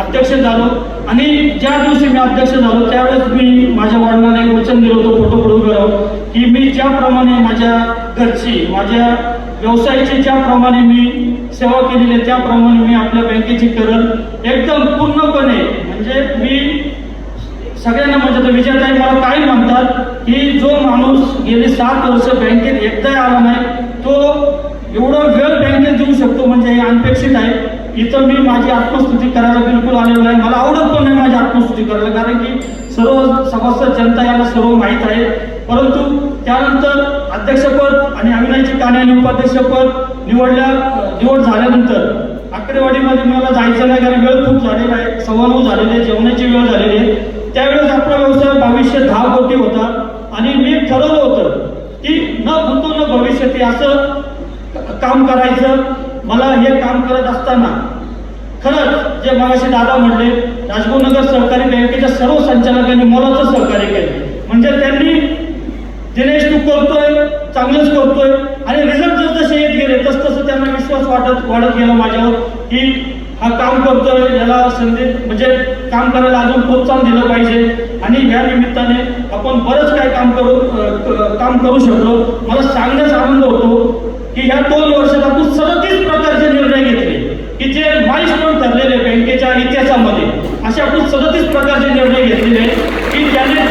अध्यक्ष झालो. आणि ज्या दिवशी मी अध्यक्ष झालो त्यावेळेस मी माझ्या वडिलांना एक वचन दिलं होतं फोटो पुढे करावं की मी ज्याप्रमाणे माझ्या घरची माझ्या व्यवसायाची ज्याप्रमाणे मी सेवा केलेली आहे त्याप्रमाणे मी आपल्या बँकेची करल. एकदम पूर्णपणे म्हणजे मी सगळ्यांना म्हणजे आता विजयताई मला काय म्हणतात की जो माणूस गेले सात वर्ष बँकेत एकदाही आला नाही तो एवढं वेळ बँकेत देऊ शकतो म्हणजे हे अनपेक्षित आहे. इथं मी माझी आत्मस्तुती करायला बिलकुल आलेलो नाही. मला आवडत पण नाही माझी आत्मस्तुती करायला कारण की सर्व सभासद जनता याला सर्व माहीत आहे. परंतु त्यानंतर अध्यक्षपद आणि अविनायची काने आणि उपाध्यक्षपद निवडल्या निवड झाल्यानंतर आकडेवाडीमध्ये मला जायचं नाही कारण वेळ खूप झालेला आहे. सव्वा नऊ झालेली आहे जेवणाची वेळ झालेली आहे. त्यावेळेस आपला व्यवसाय भविष्य दहा कोटी होता. आणि मी ठरवलं होतं की न भूतो न भविष्य ते असं काम करायचं. मला हे काम करत असताना खरंच जे मगाशी दादा म्हणले राजगुरुनगर सहकारी बँकेच्या सर्व संचालकांनी मोलाचं सहकार्य केलं. म्हणजे त्यांनी दिनेश तू करतोय चांगलंच करतोय आणि रिझल्ट जसजसे येत गेले तसतसं त्यांना विश्वास वाटत वाढत गेला माझ्यावर. की हा काम करतोय याला संधी म्हणजे काम करायला अजून प्रोत्साहन दिलं पाहिजे. आणि या निमित्ताने आपण बरंच काय काम करू काम करू शकलो. मला सांगण्यास आनंद होतो की ह्या दोन वर्षात आपण सदतीस प्रकारचे निर्णय घेतले. की जे माइलस्टोन ठरलेले बँकेच्या इतिहासामध्ये. असे आपण सदतीस प्रकारचे निर्णय घेतलेले. आहेत की ज्याने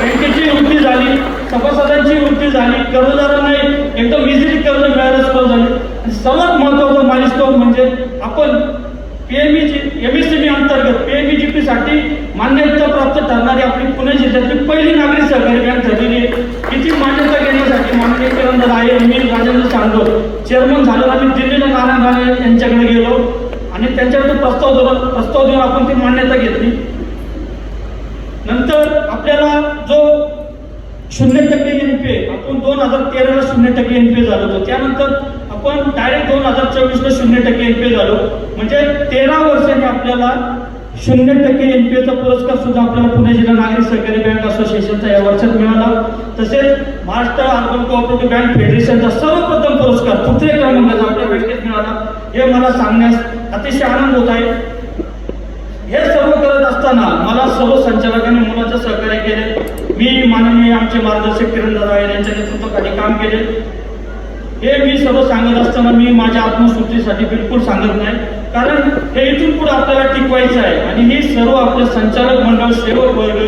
बँकेची वृद्धी झाली सभासदांची वृद्धी झाली कर्जदारांना एकदम इझिली कर्ज मिळायला सुरुवात झाली. सर्वात महत्वाचं माइलस्टोन म्हणजे आपण पीएमई एमएसएमई अंतर्गत पीएमई साठी मान्यता प्राप्त ठरणारी आपली पुणे जिल्ह्यातली पहिली नागरी सहकारी बँक ठरलेली आहे तिची मान्यता घेण्यासाठी माननीय किरण आहे मी राजेंद्र चांदोर चेअरमन झालो. आम्ही दिल्लीला नारायण राणे यांच्याकडे गेलो. आणि त्यांच्याकडे प्रस्ताव देऊन प्रस्ताव देऊन आपण ती मान्यता घेतली. नंतर आपल्याला जो शून्य टक्के एनपीए आपण दोन हजार तेराला शून्य टक्के एनपीए झालो होतो. त्यानंतर आपण डायरेक्ट दोन हजार चोवीसला शून्य टक्के एनपीए झालो. म्हणजे तेरा वर्षांनी आपल्याला शून्य टक्के एनपीएचा पुरस्कार सुद्धा आपल्याला पुणे जिल्हा नागरिक सहकारी बँक असोसिएशनचा या वर्षात मिळाला. तसेच महाराष्ट्र अर्बन कोऑपरेटिव्ह बँक फेडरेशनचा सर्वप्रथम पुरस्कार तृतीय क्रमांकाचा आपल्या बँकेत मिळाला. हे मला सांगण्यास अतिशय आनंद होत आहे. हे सर्व करत असताना मला सर्व संचालकांनी मुलाचं सहकार्य केले. मी माननीय आमचे मार्गदर्शक किरण दादा यांच्या नेतृत्वाखाली काम केले. हे मी सर्व सांगत असताना मी माझ्या आत्मस्फूर्तीसाठी बिलकुल सांगत नाही. कारण हे इथून पुढे आपल्याला टिकवायचं आहे. आणि हे सर्व आपले संचालक मंडळ सेवक वर्ग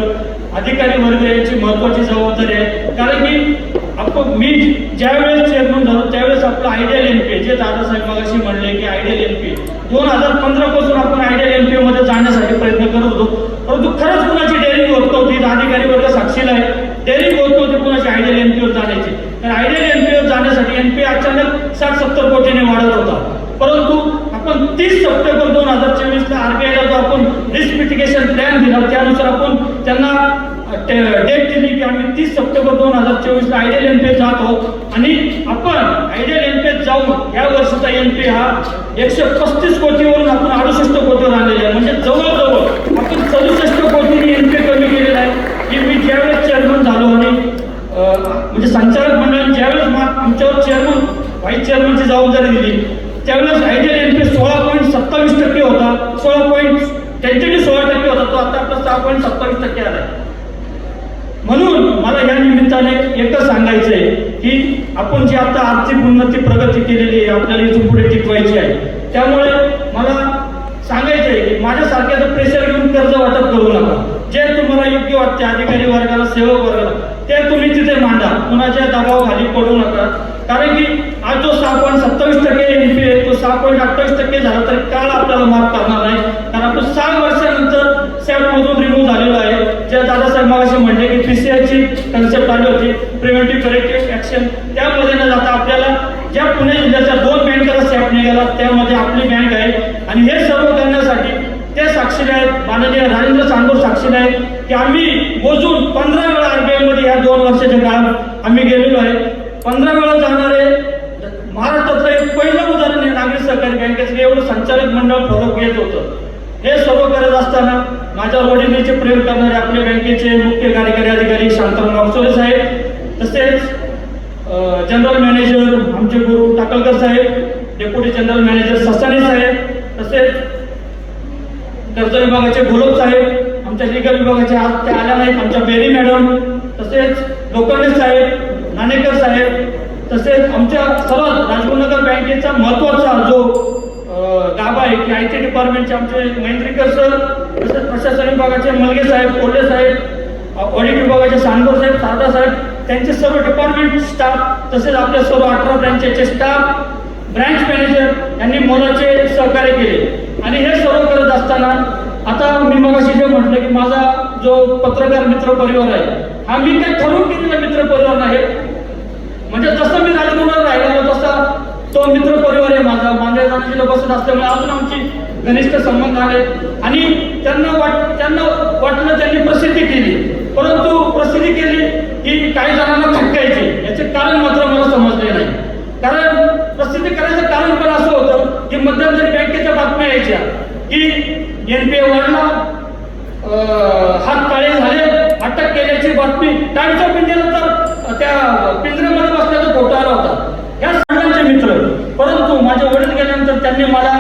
अधिकारी वर्ग याची महत्वाची जबाबदारी आहे. कारण की आपण मी ज्यावेळेस चेअरमन झालो त्यावेळेस आपलं आयडियल एनपी जे दादासाहेब मगाशी म्हणले की आयडियल एनपी दोन हजार पंधरा पासून आपण आयडियल एनपी मध्ये जाण्यासाठी प्रयत्न करत होतो. परंतु खरंच कुणाची डेअरिंग होत नव्हती? अधिकारी वर्ग साक्षीला आहे. डेअरिंग होत नव्हती कुणाची आयडियल एनपीवर जाण्याची. तर आयडियल एनपीवर जाण्यासाठी एनपी अचानक साठ सत्तर कोटीने वाढत होता. परंतु आपण तीस सप्टेंबर दोन हजार चोवीसला आरबीआयला जो आपण रिस्क मिटिगेशन प्लॅन दिला त्यानुसार आपण त्यांना डेट दिली की आम्ही तीस सप्टेंबर दोन हजार चोवीस ला आयडियल एम जात आहोत आणि आपण आयडियल एनपी जाऊन या वर्षीचा पी हा एकशे पस्तीस कोटीवरून आपण अडुसष्ट कोटीवर आलेले आहे. म्हणजे जवळजवळ आपण सदुसष्ट कोटीने पी कमी केलेला आहे. की मी ज्यावेळेस चेअरमन झालो आणि म्हणजे संचालक मंडळाने ज्यावेळेस आमच्यावर चेअरमन व्हाईस चेअरमनची जबाबदारी दिली त्यावेळेस आयडियल एनपी सोळा पॉईंट सत्तावीस टक्के होता. सोळा पॉईंट त्यांच्याकडे सोळा टक्के होता. तो आता आपला सहा पॉईंट सत्तावीस टक्के आला आहे म्हणून मला या निमित्ताने एकच सांगायचं आहे की आपण जी आता आर्थिक उन्नती प्रगती केलेली आहे आपल्याला इथून पुढे टिकवायची आहे त्यामुळे मला सांगायचं आहे की माझ्यासारख्याचं प्रेशर घेऊन कर्ज वाटप करू नका. जे तुम्हाला योग्य वाटते अधिकारी वर्गाला सेवक वर्गाला ते तुम्ही तिथे मांडा. कुणाच्या दबावाखाली पडू नका. कारण की आज जो सहा पॉईंट सत्तावीस टक्के एनपी आहे तो सहा पॉईंट अठ्ठावीस टक्के झाला तरी काळ आपल्याला माफ करणार नाही. कारण आपण सहा वर्षानंतर सॅपमधून रिमूव्ह झालेला आहे. जे दादासाहेब मगाशी म्हणले की पीसीआयची कन्सेप्ट आली होती प्रिव्हेंटिव्ह करेक्टिव्ह ऍक्शन त्यामध्ये न जाता आपल्याला ज्या पुणे जिल्ह्याच्या दोन बँकेला सॅप निघाला त्यामध्ये आपली बँक आहे. आणि हे सर्व करण्यासाठी ते साक्षीदार आहेत माननीय राजेंद्र चांदोर साक्षीदार आहेत की आम्ही मोजून पंधरा वेळा आरबीआयमध्ये या दोन वर्षाच्या काळात आम्ही गेलेलो आहे. पंधरा वेळा जाणारे महाराष्ट्रातलं एक पहिलं उदाहरण आहे नागरी सहकारी बँकेचं एवढं संचालक मंडळ फरक घेत होतं. हे सर्व करत असताना माझ्या वडिलांचे प्रेम करणारे आपल्या बँकेचे मुख्य कार्यकारी अधिकारी शांताराम वागचोरे साहेब तसेच जनरल मॅनेजर आमचे गुरु टाकलकर साहेब डेप्युटी जनरल मॅनेजर ससाने साहेब तसेच कर्ज विभागाचे घोलप साहेब आमच्या लिगल विभागाचे आज ते आल्या नाहीत आमच्या बेरी मॅडम तसेच लोखंडे साहेब नाणेकर साहेब तसेच आमच्या सर्वात राजगुरुनगर बँकेचा महत्त्वाचा जो गाभा आहे की आय टी डिपार्टमेंटचे आमचे महेंद्रीकर सर तसेच प्रशासन विभागाचे मलगे साहेब कोल्हे साहेब ऑडिट विभागाचे सांगोर साहेब सारदा साहेब त्यांचे सर्व डिपार्टमेंट स्टाफ तसेच आपल्या सर्व अठरा ब्रँचेचे स्टाफ ब्रँच मॅनेजर यांनी मोलाचे सहकार्य केले. आणि हे सर्व करत असताना आता मी मगाशी जे म्हटलं की माझा जो पत्रकार मित्र परिवार आहे हा मी काही ठरवून घेतलेला मित्र परिवार नाही? म्हणजे जसं मी राजगुरूवर राहिलेलो तसा तो मित्र परिवार आहे माझा. मांडळ जातीचे लोक बसत असल्यामुळे अजून आमची घनिष्ठ संबंध आले आणि त्यांना वाट त्यांना वाटलं त्यांनी प्रसिद्धी केली. परंतु प्रसिद्धी केली की काही जणांना खटकायची याचे कारण मात्र मला समजले नाही. कारण प्रसिद्धी करायचं कारण पण असं होतं की मध्यंतरी बँकेच्या बातम्या यायच्या की एनपीए वाढला हात काळे झाले अटक केल्याची बातमी टाइम्स ऑफ इंडियाला तर त्या पिंजऱ्यामध्ये बसल्याचा फोटो आला होता या सगळ्यांचे मित्र परंतु माझे वडील गेल्यानंतर त्यांनी मला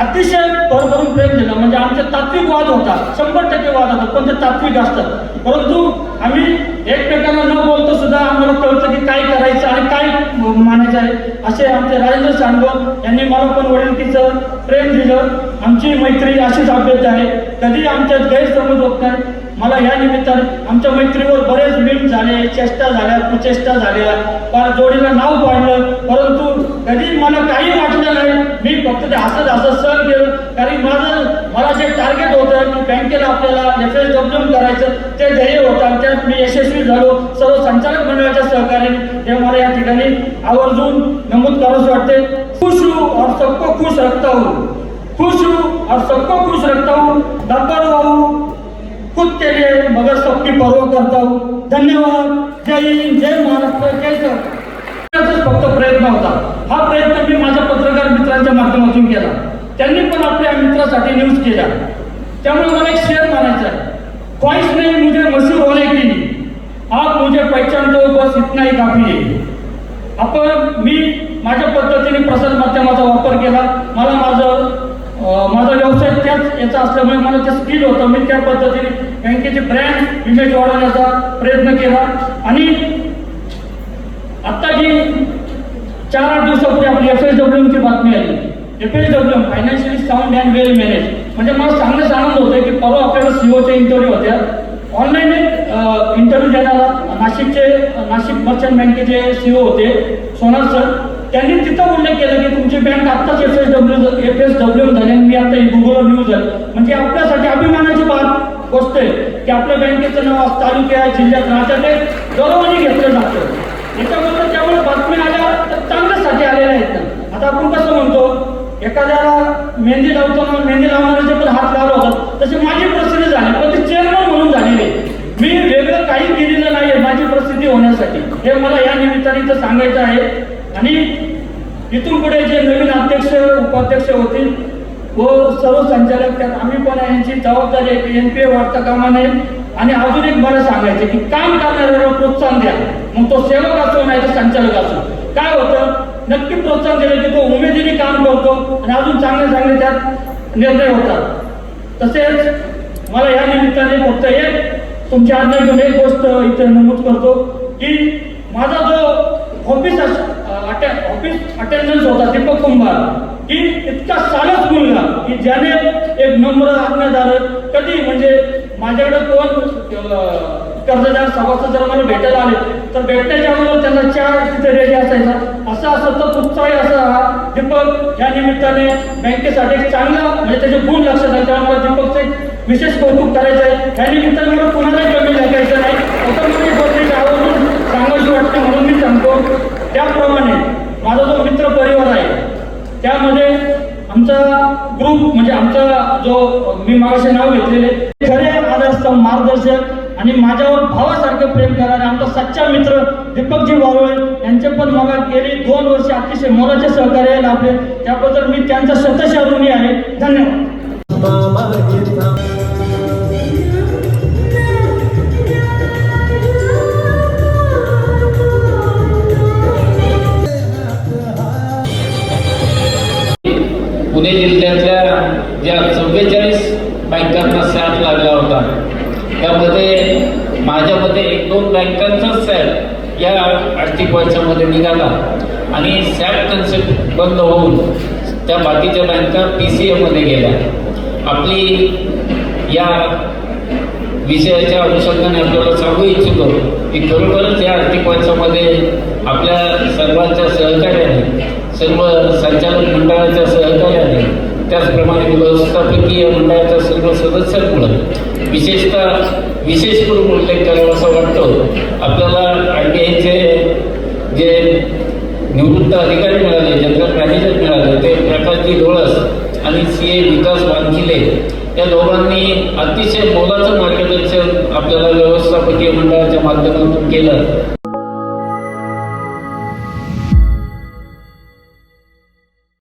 अतिशय भरभरून प्रेम दिलं म्हणजे आमचे तात्विक वाद होता. शंभर टक्के वाद होता. पण ते तात्विक असतात परंतु आम्ही एकमेकांना न बोलतो सुद्धा आम्हाला कळतं की काय करायचं आणि काय मानायचं आहे. असे आमचे राजेंद्र सांडव यांनी मला पण वडिलकीचं प्रेम दिलं. आमची मैत्री अशीच अभ्यास आहे. कधी आमच्यात गैरसमज होत नाही. मला या निमित्तानं आमच्या मैत्रीवर बरेच मीम झाले चेष्टा झाल्या कुचेष्टा झाल्या. फार जोडीला नाव पाडलं परंतु कधी मला काही वाटलं नाही. मी फक्त ते हसत हसत सहन केलं. कारण माझं मला जे टार्गेट होतं की बँकेला आपल्याला एफ एस डब्ल्यू करायचं ते ध्येय होतं. आणि त्यात मी यशस्वी झालो. सर्व संचालक मंडळाच्या सहकार्याने. हे मला या ठिकाणी आवर्जून नमूद करावंसं वाटते खुश हो और सबको खुश रखता हूँ. खुश हो और सबको खुश रखता हूँ. डब्बर हो खुद के लिए मगर सबकी परवा करता हूँ। धन्यवाद। जय हिंद जय महाराष्ट्र जय सर। फक्त प्रयत्न होता। हा प्रयत्न मी माझ्या पत्रकार मित्रांच्या माध्यमातून केला. त्यांनी पण आपल्या मित्रासाठी न्यूज केल्या. त्यामुळे मला एक शेअर मारायचा आहे. ख्वाहिश नहीं मुझे मशहूर होने की आप मुझे पहचान दो बस इतना ही काफी है. आपण मी माझ्या पद्धतीने प्रसार माध्यमाचा वापर केला. मला माझं माझा व्यवसाय त्याच याचा असल्यामुळे मला ते स्किल होतं. मी त्या पद्धतीने बँकेचे ब्रँड इमेज वाढवण्याचा प्रयत्न केला. आणि आत्ता जी चार आठ दिवसापूर्वी आपली एफ एस डब्ल्यूची बातमी आली. F S W financially sound and well manage म्हणजे मला सांगण्यास आनंद होतोय की परवा आपल्याला सीओच्या इंटरव्ह्यू होत्या. ऑनलाईन एक इंटरव्ह्यू देणारा नाशिकचे नाशिक मर्चंट बँकेचे सीओ होते सोनार सर त्यांनी तिथं उल्लेख केला की तुमची बँक आत्ताच F S W F S W झाली आणि मी आता गुगलवर न्यूज आहे म्हणजे आपल्यासाठी अभिमानाची बात गोष्ट आहे की आपल्या बँकेचं नाव तालुक्या जिल्ह्यात राज्यात गौरवाने घेतलं जातं. याच्याबद्दल त्यामुळे बातम्या आल्या तर चांगल्यासाठी आलेल्या आहेत ना. आता आपण कसं म्हणतो एखाद्याला मेहंदी लावताना मेहंदी लावणाऱ्याचे पण हात लावला होता तशी माझी प्रसिद्धी झाली पण ते चेअरमन म्हणून झालेली. आहे. मी वेगळं काही केलेलं आहे माझी प्रसिद्धी होण्यासाठी. हे मला या निमित्ताने इथं सांगायचं आहे. आणि इथून पुढे जे नवीन अध्यक्ष उपाध्यक्ष होतील व सर्व संचालक त्यात आम्ही पण यांची जबाबदारी आहे की एन पी ए वाढता कामा नये आणि अजून एक मला सांगायचं की काम करणाऱ्याला प्रोत्साहन द्या. मग तो सेवक असो नाही तर संचालक असो. काय होतं? नक्की प्रोत्साहन दिलं की तो उमेदीने काम करतो आणि अजून चांगले चांगले त्यात निर्णय होतात. तसेच मला या निमित्ताने फक्त एक तुमच्या आज्ञा घेऊन एक गोष्ट इथे नमूद करतो की माझा जो ऑफिस ऑफिस अटेंडन्स होता दीपक कुंभार. की इतका सालच मुलगा की ज्याने एक नम्र आज्ञादार कधी म्हणजे माझ्याकडे कोण कर्जदार सभासद जर मला भेटायला आले तर भेटण्याच्या अगोदर त्यांना चार तिथे रेडी असायचा. असा असं तर उत्साही असा हा दीपक या निमित्ताने बँकेसाठी एक चांगला म्हणजे त्याचे गुण लक्षात आले त्यामुळे मला दीपकचं एक विशेष कौतुक करायचं आहे या निमित्ताने मला कुणालाही कमी लागेल नाही असं मला एक गोष्ट आवर्जून सांगायची वाटते म्हणून मी सांगतो त्याप्रमाणे माझा जो मित्र परिवार आहे त्यामध्ये आमचा ग्रुप म्हणजे आमचा जो मी मागाशी नाव घेतलेले खरे आदर्श मार्गदर्शक आणि माझ्यावर भावासारखं प्रेम करणारे आमचा सच्चा मित्र दीपकजी वारुळे यांचे पण मला गेली दोन वर्ष अतिशय मोलाचे सहकार्य लाभले त्याबद्दल मी त्यांचा स्वतःच्या ऋणी आहे. धन्यवाद. पुणे जिल्ह्यातल्या ज्या चव्वेचाळीस होता त्यामध्ये माझ्यामध्ये एक दोन बँकांचाच सॅप या आर्थिक वर्षामध्ये निघाला. आणि सॅप कन्सेप्ट बंद होऊन त्या बाकीच्या बँका पी सी एमध्ये गेल्या. आपली या विषयाच्या अनुषंगाने आपल्याला सांगू इच्छितो की खरोखरच या आर्थिक वर्षामध्ये आपल्या सर्वांच्या सहकार्याने सर्व संचालक मंडळाच्या सहकार्याने त्याचप्रमाणे व्यवस्थापकीय मंडळाच्या सर्व सदस्यांमुळे विशेषतः विशेष करून उल्लेख करावा असं वाटतो. आपल्याला आय टी आयचे जे निवृत्त अधिकारी मिळाले जनरल मॅनेजर मिळाले ते प्रकाशजी डोळस आणि सी ए विकास वानखिले या दोघांनी अतिशय मोलाचं मार्गदर्शन आपल्याला व्यवस्थापकीय मंडळाच्या माध्यमातून केलं.